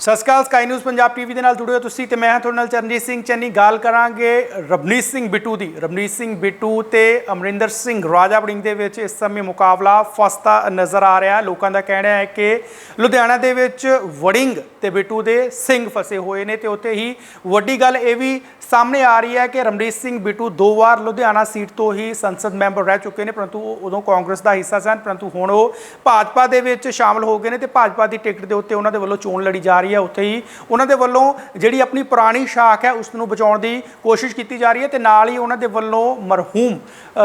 ਸਤਿ ਸ਼੍ਰੀ ਅਕਾਲ ਸਕਾਈ ਨਿਊਜ਼ ਪੰਜਾਬ ਟੀਵੀ ਦੇ ਨਾਲ ਜੁੜੇ ਹੋ ਤੁਸੀਂ ਤੇ ਮੈਂ ਹਾਂ ਤੁਹਾਡੇ ਨਾਲ ਚਰਨਜੀਤ ਸਿੰਘ ਚੰਨੀ। ਗੱਲ ਕਰਾਂਗੇ ਰਵਨੀਤ ਸਿੰਘ ਬਿੱਟੂ ਦੀ। ਰਵਨੀਤ ਸਿੰਘ ਬਿੱਟੂ ਤੇ ਅਮਰਿੰਦਰ ਸਿੰਘ ਰਾਜਾ ਵੜਿੰਗ ਦੇ ਵਿੱਚ ਇਸ ਸਮੇਂ ਮੁਕਾਬਲਾ ਫਸਤਾ ਨਜ਼ਰ ਆ ਰਿਹਾ। ਲੋਕਾਂ ਦਾ ਕਹਿਣਾ ਹੈ ਕਿ ਲੁਧਿਆਣਾ ਦੇ ਵਿੱਚ ਵੜਿੰਗ ਤੇ ਬਿੱਟੂ ਦੇ ਸਿੰਘ ਫਸੇ ਹੋਏ ਨੇ ਤੇ ਉੱਥੇ ਹੀ ਵੱਡੀ ਗੱਲ ਇਹ ਵੀ ਸਾਹਮਣੇ ਆ ਰਹੀ ਹੈ ਕਿ ਰਮਨੀਤ ਸਿੰਘ ਬਿੱਟੂ ਦੋ ਵਾਰ ਲੁਧਿਆਣਾ ਸੀਟ ਤੋਂ ਹੀ ਸੰਸਦ ਮੈਂਬਰ ਰਹਿ ਚੁੱਕੇ ਨੇ, ਪਰੰਤੂ ਉਹ ਉਦੋਂ ਕਾਂਗਰਸ ਦਾ ਹਿੱਸਾ ਸਨ, ਪਰੰਤੂ ਹੁਣ ਉਹ ਭਾਜਪਾ ਦੇ ਵਿੱਚ ਸ਼ਾਮਲ ਹੋ ਗਏ ਨੇ ਤੇ ਭਾਜਪਾ ਦੀ ਟਿਕਟ ਦੇ ਉੱਤੇ ਉਹਨਾਂ ਦੇ ਵੱਲੋਂ ਚੋਣ ਲੜੀ ਜਾ ਰਹੀ ਹੈ ਉੱਥੇ ਹੀ। ਉਹਨਾਂ ਦੇ ਵੱਲੋਂ ਜਿਹੜੀ ਆਪਣੀ ਪੁਰਾਣੀ ਸ਼ਾਖ ਹੈ ਉਸ ਨੂੰ ਬਚਾਉਣ ਦੀ ਕੋਸ਼ਿਸ਼ ਕੀਤੀ ਜਾ ਰਹੀ ਹੈ ਤੇ ਨਾਲ ਹੀ ਉਹਨਾਂ ਦੇ ਵੱਲੋਂ ਮਰਹੂਮ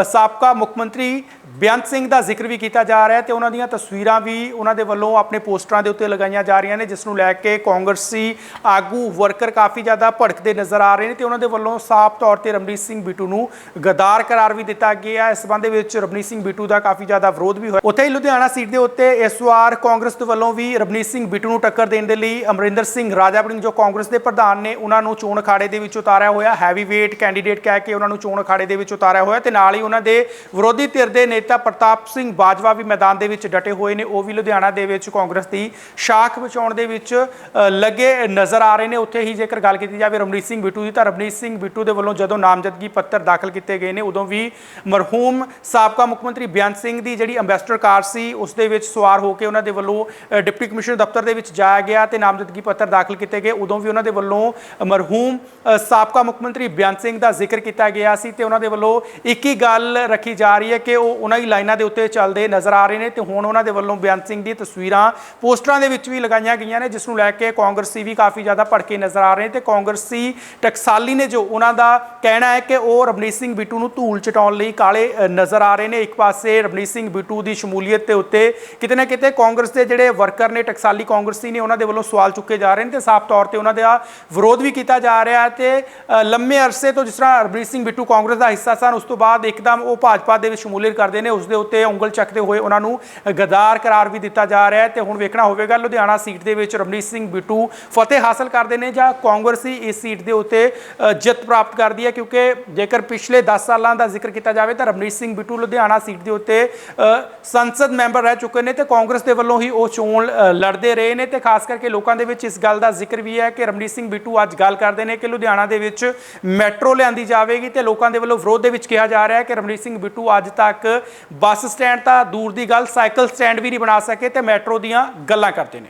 ਸਾਬਕਾ ਮੁੱਖ ਮੰਤਰੀ ਬੇਅੰਤ ਸਿੰਘ ਦਾ ਜ਼ਿਕਰ ਵੀ ਕੀਤਾ ਜਾ ਰਿਹਾ ਹੈ ਤੇ ਉਹਨਾਂ ਦੀਆਂ ਤਸਵੀਰਾਂ ਵੀ ਉਹਨਾਂ ਦੇ ਵੱਲੋਂ ਆਪਣੇ ਪੋਸਟਰਾਂ ਦੇ ਉੱਤੇ ਲਗਾਈਆਂ ਜਾ ਰਹੀਆਂ ਨੇ, ਜਿਸ ਨੂੰ ਲੈ ਕੇ ਕਾਂਗਰਸੀ ਆਗੂ ਵਰਕਰ ਕਾਫੀ ਜ਼ਿਆਦਾ ਭੜਕਦੇ ਨਜ਼ਰ ਆ ਰਹੇ ਨੇ ਤੇ ਉਹਨਾਂ ਦੇ ਵੱਲੋਂ ਸਾਫ਼ ਤੌਰ ਤੇ ਰਮਨੀਤ ਸਿੰਘ ਬਿੱਟੂ ਨੂੰ ਗਦਾਰ ਕਰਾਰ ਵੀ ਦਿੱਤਾ ਗਿਆ ਇਸ ਸੰਬੰਧ ਵਿੱਚ ਰਮਨੀਤ ਸਿੰਘ ਬਿੱਟੂ ਦਾ ਕਾਫੀ ਜ਼ਿਆਦਾ ਵਿਰੋਧ ਵੀ ਹੋਇਆ। ਉੱਥੇ ਹੀ ਲੁਧਿਆਣਾ ਸੀਟ ਦੇ ਉੱਤੇ ਇਸ ਵਾਰ ਕਾਂਗਰਸ ਦੇ ਵੱਲੋਂ ਵੀ ਰਮਨੀਤ ਸਿੰਘ ਬਿੱਟੂ ਨੂੰ ਟੱਕਰ ਦੇਣ ਦੇ ਲਈ ਅਮਰਿੰਦਰ ਸਿੰਘ ਰਾਜਾ ਵੜਿੰਗ ਜੋ ਕਾਂਗਰਸ ਦੇ ਪ੍ਰਧਾਨ ਨੇ ਉਹਨਾਂ ਨੂੰ ਚੋਣ ਅਖਾੜੇ ਦੇ ਵਿੱਚ ਉਤਾਰਿਆ ਹੋਇਆ ਹੈਵੀ ਵੇਟ ਕੈਂਡੀਡੇਟ ਕਹਿ ਕੇ ਉਹਨਾਂ ਨੂੰ ਚੋਣ ਅਖਾੜੇ ਦੇ ਵਿੱਚ ਉਤਾਰਿਆ ਹੋਇਆ ਤੇ ਨਾਲ ਹੀ ਉਹਨਾਂ ਦੇ ਵਿਰੋਧੀ ਧਿਰ ਦੇ ਨੇਤਾ ਪ੍ਰਤਾਪ ਸਿੰਘ ਬਾਜਵਾ ਵੀ ਮੈਦਾਨ ਦੇ ਵਿੱਚ ਡਟੇ ਹੋਏ ਨੇ, ਉਹ ਵੀ ਲੁਧਿਆਣਾ ਦੇ ਵਿੱਚ ਕਾਂਗਰਸ ਦੀ ਸ਼ਾਖ ਬਚਾਉਣ ਦੇ ਵਿੱਚ ਲੱਗੇ ਨਜ਼ਰ ਆ ਰਹੇ ਨੇ। ਉੱਥੇ ਹੀ ਜੇਕਰ ਗੱਲ ਕੀਤੀ ਜਾਵੇ, ਰਮਨੀਤ ਸਿੰਘ ਬਿੱਟੂ ਦੀ ਤਾਂ ਰਮਨੀਤ ਸਿੰਘ ਬਿੱਟੂ ਦੇ ਵੱਲੋਂ ਜਦੋਂ ਨਾਮਜ਼ਦਗੀ ਪੱਤਰ ਦਾਖਲ ਕੀਤੇ ਗਏ ਨੇ, ਉਦੋਂ ਵੀ ਮਰਹੂਮ ਸਾਬਕਾ ਮੁੱਖ ਮੰਤਰੀ ਬਿਆਨ ਸਿੰਘ ਦੀ ਜਿਹੜੀ ਅੰਬੈਸਡਰ ਕਾਰ ਸੀ, ਉਸ ਦੇ ਵਿੱਚ ਸਵਾਰ ਹੋ ਕੇ ਉਹਨਾਂ ਦੇ ਵੱਲੋਂ ਡਿਪਟੀ ਕਮਿਸ਼ਨਰ ਦਫ਼ਤਰ ਦੇ ਵਿੱਚ ਜਾਇਆ ਗਿਆ ਤੇ ਨਾਮਜ਼ਦਗੀ ਪੱਤਰ ਦਾਖਲ ਕੀਤੇ ਗਏ। ਉਦੋਂ ਵੀ ਉਹਨਾਂ ਦੇ ਵੱਲੋਂ ਮਰਹੂਮ ਸਾਬਕਾ ਮੁੱਖ ਮੰਤਰੀ ਬਿਆਨ ਸਿੰਘ ਦਾ ਜ਼ਿਕਰ ਕੀਤਾ ਗਿਆ ਸੀ ਤੇ ਉਹਨਾਂ ਦੇ ਵੱਲੋਂ ਇੱਕ ਹੀ ਗੱਲ ਰੱਖੀ ਜਾ ਰਹੀ ਹੈ ਕਿ ਉਹ ਉਹਨਾਂ ਹੀ ਲਾਈਨਾਂ ਦੇ ਉੱਤੇ ਚੱਲਦੇ ਨਜ਼ਰ ਆ ਰਹੇ ਨੇ ਤੇ ਹੁਣ ਉਹਨਾਂ ਦੇ ਵੱਲੋਂ ਬਿਆਨ ਸਿੰਘ ਦੀ ਤਸਵੀਰਾਂ ਪੋਸਟਰਾਂ ਦੇ ਵਿੱਚ ਵੀ ਲਗਾਈਆਂ ਗਈਆਂ ਨੇ, ਜਿਸ ਨੂੰ ਲੈ ਕੇ ਕਾਂਗਰਸੀ ਵੀ ਕਾਫੀ ਜ਼ਿਆਦਾ ਭੜਕੇ ਨਜ਼ਰ ਆ ਰਹੇ ਨੇ ਤੇ ਕਾਂਗਰਸੀ ਟਕਸਾਲੀ ਨੇ ਜੋ ਉਹਨਾਂ ਦਾ ਕਹਿਣਾ ਹੈ ਕਿ ਉਹ ਰਵਨੀਤ ਸਿੰਘ ਬਿੱਟੂ ਨੂੰ ਧੂਲ ਚਟਾਉਣ ਲਈ ਕਾਲੇ ਨਜ਼ਰ ਆ ਰਹੇ ਨੇ। ਇੱਕ ਪਾਸੇ ਰਵਨੀਤ ਸਿੰਘ ਬਿੱਟੂ ਦੀ ਸ਼ਮੂਲੀਅਤ ਦੇ ਉੱਤੇ ਕਿਤੇ ਨਾ ਕਿਤੇ ਕਾਂਗਰਸ ਦੇ ਜਿਹੜੇ ਵਰਕਰ ਨੇ, ਟਕਸਾਲੀ ਕਾਂਗਰਸੀ ਨੇ, ਉਹਨਾਂ ਦੇ ਵੱਲੋਂ ਸਵਾਲ ਚੁੱਕੇ ਜਾ ਰਹੇ ਨੇ ਤੇ ਸਾਫ਼ ਤੌਰ ਤੇ ਉਹਨਾਂ ਦਾ ਵਿਰੋਧ ਵੀ ਕੀਤਾ ਜਾ ਰਿਹਾ ਹੈ ਤੇ ਲੰਮੇ ਅਰਸੇ ਤੋਂ ਜਿਸ ਤਰ੍ਹਾਂ ਰਵਨੀਤ ਸਿੰਘ ਬਿੱਟੂ ਕਾਂਗਰਸ ਦਾ ਹਿੱਸਾ ਸਨ, ਉਸ ਤੋਂ ਬਾਅਦ ਇੱਕਦਮ ਉਹ ਭਾਜਪਾ ਦੇ ਵਿੱਚ ਸ਼ਮੂਲੀਅਤ ਕਰਦੇ ਨੇ ਉਸ ਦੇ ਉੱਤੇ ਉਂਗਲ ਚੱਕਦੇ ਹੋਏ ਉਹਨਾਂ ਨੂੰ ਗਦਾਰ ਕਰਾਰ ਵੀ ਦਿੱਤਾ ਜਾ ਰਿਹਾ ਹੈ ਤੇ ਹੁਣ ਵੇਖਣਾ ਹੋਵੇਗਾ ਲੁਧਿਆਣਾ ਸੀਟ ਦੇ ਵਿੱਚ ਰਵਨੀਤ ਸਿੰਘ ਬਿੱਟੂ ਫਤਿਹ ਹਾਸਲ ਕਰਦੇ ਨੇ ਜਾਂ ਕਾਂਗਰਸ ਹੀ ਇਸ ਸੀਟ ਦੇ ਉੱਤੇ ਜਿੱਤ ਪ੍ਰਾਪਤ ਕਰਦੀ ਹੈ ਕਿਉਂਕਿ ਜੇਕਰ ਪਿਛਲੇ 10 ਸਾਲਾਂ ਦਾ ਜ਼ਿਕਰ ਕੀਤਾ ਜਾਵੇ ਤਾਂ ਰਮਨੀਤ ਸਿੰਘ ਬਿੱਟੂ ਲੁਧਿਆਣਾ ਸੀਟ ਦੇ ਉੱਤੇ ਸੰਸਦ ਮੈਂਬਰ ਰਹਿ ਚੁੱਕੇ ਨੇ ਤੇ ਕਾਂਗਰਸ ਦੇ ਵੱਲੋਂ ਹੀ ਉਹ ਚੋਣ ਲੜਦੇ ਰਹੇ ਨੇ ਤੇ ਖਾਸ ਕਰਕੇ ਲੋਕਾਂ ਦੇ ਵਿੱਚ ਇਸ ਗੱਲ ਦਾ ਜ਼ਿਕਰ ਵੀ ਹੈ ਕਿ ਰਮਨੀਤ ਸਿੰਘ ਬਿੱਟੂ ਅੱਜ ਗੱਲ ਕਰਦੇ ਨੇ ਕਿ ਲੁਧਿਆਣਾ ਦੇ ਵਿੱਚ ਮੈਟਰੋ ਲਿਆਂਦੀ ਜਾਵੇਗੀ ਤੇ ਲੋਕਾਂ ਦੇ ਵੱਲੋਂ ਵਿਰੋਧ ਦੇ ਵਿੱਚ ਕਿਹਾ ਜਾ ਰਿਹਾ ਹੈ ਕਿ ਰਮਨੀਤ ਸਿੰਘ ਬਿੱਟੂ ਅੱਜ ਤੱਕ ਬੱਸ ਸਟੈਂਡ ਤਾਂ ਦੂਰ ਦੀ ਗੱਲ, ਸਾਈਕਲ ਸਟੈਂਡ ਵੀ ਨਹੀਂ ਬਣਾ ਸਕੇ ਤੇ ਮੈਟਰੋ ਦੀਆਂ ਗੱਲਾਂ ਕਰਦੇ ਨੇ।